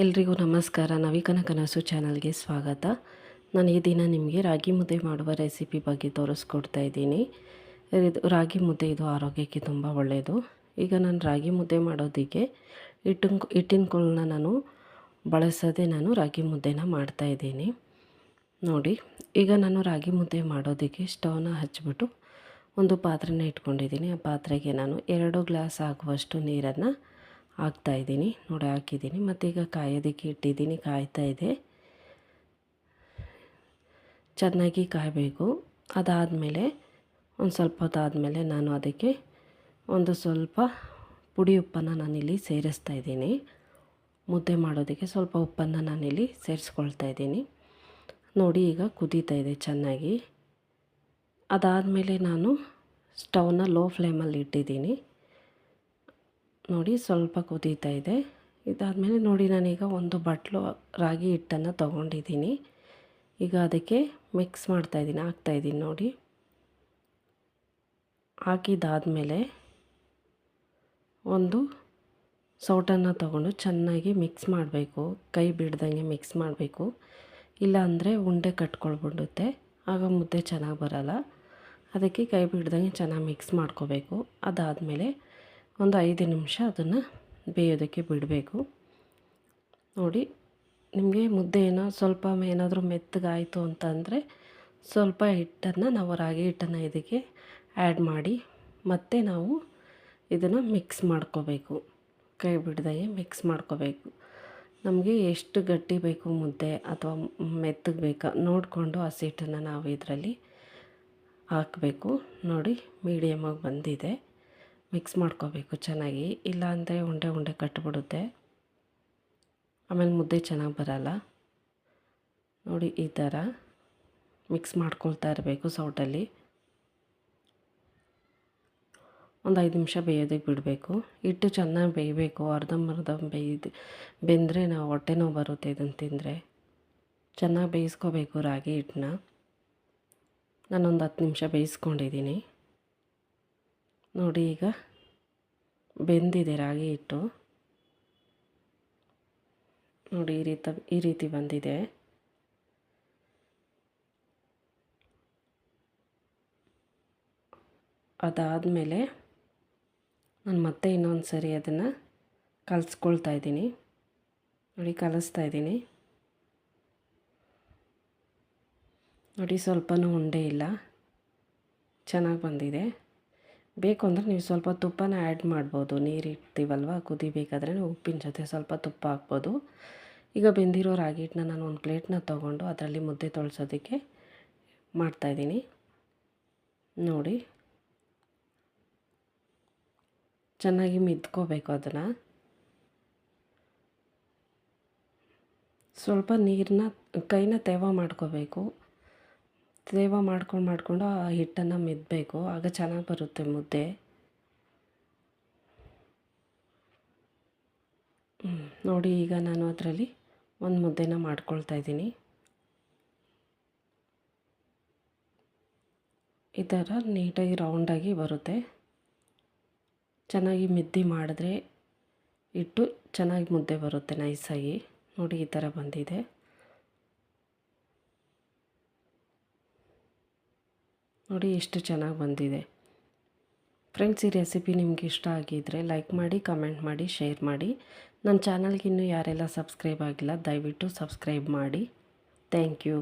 ಎಲ್ರಿಗೂ ನಮಸ್ಕಾರ. ನವಿಕನ ಕನಸು ಚಾನಲ್ಗೆ ಸ್ವಾಗತ. ನಾನು ಈ ದಿನ ನಿಮಗೆ ರಾಗಿ ಮುದ್ದೆ ಮಾಡುವ ರೆಸಿಪಿ ಬಗ್ಗೆ ತೋರಿಸ್ಕೊಡ್ತಾ ಇದ್ದೀನಿ. ಇದು ರಾಗಿ ಮುದ್ದೆ ಇದು ಆರೋಗ್ಯಕ್ಕೆ ತುಂಬ ಒಳ್ಳೆಯದು. ಈಗ ನಾನು ರಾಗಿ ಮುದ್ದೆ ಮಾಡೋದಕ್ಕೆ ಹಿಟ್ಟಿನ ಹಿಟ್ಟಿನ ನಾನು ಬಳಸದೆ ನಾನು ರಾಗಿ ಮುದ್ದೆನ ಮಾಡ್ತಾಯಿದ್ದೀನಿ ನೋಡಿ, ಈಗ ನಾನು ರಾಗಿ ಮುದ್ದೆ ಮಾಡೋದಕ್ಕೆ ಸ್ಟವ್ನ ಹಚ್ಚಿಬಿಟ್ಟು ಒಂದು ಪಾತ್ರೆನ ಇಟ್ಕೊಂಡಿದ್ದೀನಿ. ಆ ಪಾತ್ರೆಗೆ ನಾನು ಎರಡು ಗ್ಲಾಸ್ ಆಗುವಷ್ಟು ನೀರನ್ನು ಹಾಕ್ತಾಯಿದ್ದೀನಿ ನೋಡಿ, ಹಾಕಿದ್ದೀನಿ. ಮತ್ತೀಗ ಕಾಯೋದಕ್ಕೆ ಇಟ್ಟಿದ್ದೀನಿ. ಕಾಯ್ತಾ ಇದೆ. ಚೆನ್ನಾಗಿ ಕಾಯಬೇಕು. ಅದಾದಮೇಲೆ ಒಂದು ಸ್ವಲ್ಪ ಹೊತ್ತಾದಮೇಲೆ ನಾನು ಅದಕ್ಕೆ ಒಂದು ಸ್ವಲ್ಪ ಪುಡಿ ಉಪ್ಪನ್ನು ನಾನಿಲ್ಲಿ ಸೇರಿಸ್ತಾ ಇದ್ದೀನಿ. ಮುದ್ದೆ ಮಾಡೋದಕ್ಕೆ ಸ್ವಲ್ಪ ಉಪ್ಪನ್ನು ನಾನಿಲ್ಲಿ ಸೇರಿಸ್ಕೊಳ್ತಾ ಇದ್ದೀನಿ. ನೋಡಿ, ಈಗ ಕುದೀತಾ ಇದೆ ಚೆನ್ನಾಗಿ. ಅದಾದಮೇಲೆ ನಾನು ಸ್ಟವ್ನ ಲೋ ಫ್ಲೇಮಲ್ಲಿ ಇಟ್ಟಿದ್ದೀನಿ. ನೋಡಿ ಸ್ವಲ್ಪ ಕುದೀತಾ ಇದೆ. ಇದಾದಮೇಲೆ ನೋಡಿ ನಾನೀಗ ಒಂದು ಬಟ್ಲು ರಾಗಿ ಹಿಟ್ಟನ್ನು ತೊಗೊಂಡಿದ್ದೀನಿ. ಈಗ ಅದಕ್ಕೆ ಮಿಕ್ಸ್ ಮಾಡ್ತಾಯಿದ್ದೀನಿ ಹಾಕ್ತಾಯಿದ್ದೀನಿ ನೋಡಿ. ಹಾಕಿದಾದಮೇಲೆ ಒಂದು ಸೌಟನ್ನು ತಗೊಂಡು ಚೆನ್ನಾಗಿ ಮಿಕ್ಸ್ ಮಾಡಬೇಕು. ಕೈ ಬಿಡ್ದಂಗೆ ಮಿಕ್ಸ್ ಮಾಡಬೇಕು. ಇಲ್ಲಾಂದರೆ ಉಂಡೆ ಕಟ್ಕೊಳ್ಬಿಡುತ್ತೆ. ಆಗ ಮುದ್ದೆ ಚೆನ್ನಾಗಿ ಬರೋಲ್ಲ. ಅದಕ್ಕೆ ಕೈ ಬಿಡ್ದಂಗೆ ಚೆನ್ನಾಗಿ ಮಿಕ್ಸ್ ಮಾಡ್ಕೋಬೇಕು. ಅದಾದಮೇಲೆ ಒಂದು ಐದು ನಿಮಿಷ ಅದನ್ನು ಬೇಯೋದಕ್ಕೆ ಬಿಡಬೇಕು. ನೋಡಿ, ನಿಮಗೆ ಮುದ್ದೆ ಏನೋ ಸ್ವಲ್ಪ ಏನಾದರೂ ಮೆತ್ತಗಾಯಿತು ಅಂತಂದರೆ ಸ್ವಲ್ಪ ಹಿಟ್ಟನ್ನು ನಾವು ರಾಗಿ ಹಿಟ್ಟನ್ನು ಇದಕ್ಕೆ ಆ್ಯಡ್ ಮಾಡಿ ಮತ್ತೆ ನಾವು ಇದನ್ನು ಮಿಕ್ಸ್ ಮಾಡ್ಕೋಬೇಕು. ಕೈ ಬಿಡ್ದಾಗೆ ಮಿಕ್ಸ್ ಮಾಡ್ಕೋಬೇಕು. ನಮಗೆ ಎಷ್ಟು ಗಟ್ಟಿ ಬೇಕು ಮುದ್ದೆ ಅಥವಾ ಮೆತ್ತಗೆ ಬೇಕಾ ನೋಡಿಕೊಂಡು ಹಸಿ ಹಿಟ್ಟನ್ನು ನಾವು ಇದರಲ್ಲಿ ಹಾಕಬೇಕು. ನೋಡಿ ಮೀಡಿಯಮಾಗಿ ಬಂದಿದೆ. ಮಿಕ್ಸ್ ಮಾಡ್ಕೋಬೇಕು ಚೆನ್ನಾಗಿ. ಇಲ್ಲ ಅಂದರೆ ಉಂಡೆ ಉಂಡೆ ಕಟ್ಟಿಬಿಡುತ್ತೆ ಆಮೇಲೆ ಮುದ್ದೆ ಚೆನ್ನಾಗಿ ಬರಲ್ಲ. ನೋಡಿ ಈ ಥರ ಮಿಕ್ಸ್ ಮಾಡ್ಕೊಳ್ತಾ ಇರಬೇಕು ಸೌಟಲ್ಲಿ. ಒಂದು ಐದು ನಿಮಿಷ ಬೇಯೋದಕ್ಕೆ ಬಿಡಬೇಕು. ಹಿಟ್ಟು ಚೆನ್ನಾಗಿ ಬೇಯಬೇಕು. ಅರ್ಧಂಬರ್ಧ ಬೇಯ್ದು, ಬೆಂದರೆ ನಾವು ಹೊಟ್ಟೆ ನೋವು ಬರುತ್ತೆ ಇದನ್ನು ತಿಂದರೆ. ಚೆನ್ನಾಗಿ ಬೇಯಿಸ್ಕೋಬೇಕು ರಾಗಿ ಹಿಟ್ಟನ್ನ. ನಾನೊಂದು ಹತ್ತು ನಿಮಿಷ ಬೇಯಿಸ್ಕೊಂಡಿದ್ದೀನಿ. ನೋಡಿ ಈಗ ಬೆಂದಿದೆ ರಾಗಿ ಹಿಟ್ಟು. ನೋಡಿ ಈ ರೀತಿ ಈ ರೀತಿ ಬಂದಿದೆ. ಅದಾದಮೇಲೆ ನಾನು ಮತ್ತೆ ಇನ್ನೊಂದು ಸರಿ ಅದನ್ನು ಕಲಿಸ್ಕೊಳ್ತಾ ಇದ್ದೀನಿ. ನೋಡಿ ಕಲಿಸ್ತಾ ಇದ್ದೀನಿ. ನೋಡಿ ಸ್ವಲ್ಪನೂ ಉಂಡೆ ಇಲ್ಲ. ಚೆನ್ನಾಗಿ ಬಂದಿದೆ. ಬೇಕು ಅಂದರೆ ನೀವು ಸ್ವಲ್ಪ ತುಪ್ಪನ ಆ್ಯಡ್ ಮಾಡ್ಬೋದು. ನೀರು ಇಡ್ತೀವಲ್ವ? ಕುದಿಬೇಕಾದ್ರೆ ಉಪ್ಪಿನ ಜೊತೆ ಸ್ವಲ್ಪ ತುಪ್ಪ ಹಾಕ್ಬೋದು. ಈಗ ಬೆಂದಿರೋ ರಾಗಿ ಹಿಟ್ಟನ್ನ ನಾನು ಒಂದು ಪ್ಲೇಟ್ನ ತೊಗೊಂಡು ಅದರಲ್ಲಿ ಮುದ್ದೆ ತೊಳ್ಸೋದಕ್ಕೆ ಮಾಡ್ತಾಯಿದ್ದೀನಿ ನೋಡಿ. ಚೆನ್ನಾಗಿ ಮಿದ್ಕೋಬೇಕು ಅದನ್ನು. ಸ್ವಲ್ಪ ನೀರನ್ನ ಕೈನ ತೇವ ಮಾಡ್ಕೋಬೇಕು. ತೇವ ಮಾಡ್ಕೊಂಡು ಮಾಡಿಕೊಂಡು ಆ ಹಿಟ್ಟನ್ನು ಮೆದ್ದಬೇಕು ಆಗ ಚೆನ್ನಾಗಿ ಬರುತ್ತೆ ಮುದ್ದೆ. ನೋಡಿ ಈಗ ನಾನು ಅದರಲ್ಲಿ ಒಂದು ಮುದ್ದೆನ ಮಾಡ್ಕೊಳ್ತಾ ಇದ್ದೀನಿ. ಈ ಥರ ನೀಟಾಗಿ ರೌಂಡಾಗಿ ಬರುತ್ತೆ. ಚೆನ್ನಾಗಿ ಮಿದ್ದಿ ಮಾಡಿದ್ರೆ ಇಟ್ಟು ಚೆನ್ನಾಗಿ ಮುದ್ದೆ ಬರುತ್ತೆ ನೈಸಾಗಿ. ನೋಡಿ ಈ ಥರ ಬಂದಿದೆ. ನೋಡಿ ಎಷ್ಟು ಚೆನ್ನಾಗಿ ಬಂದಿದೆ. ಫ್ರೆಂಡ್ಸ್ ಈ ರೆಸಿಪಿ ನಿಮ್ಗೆ ಇಷ್ಟ ಆಗಿದ್ದರೆ ಲೈಕ್ ಮಾಡಿ ಕಮೆಂಟ್ ಮಾಡಿ ಶೇರ್ ಮಾಡಿ. ನನ್ನ ಚಾನಲ್ಗಿನ್ನೂ ಯಾರೆಲ್ಲ ಸಬ್ಸ್ಕ್ರೈಬ್ ಆಗಿಲ್ಲ, ದಯವಿಟ್ಟು ಸಬ್ಸ್ಕ್ರೈಬ್ ಮಾಡಿ. Thank you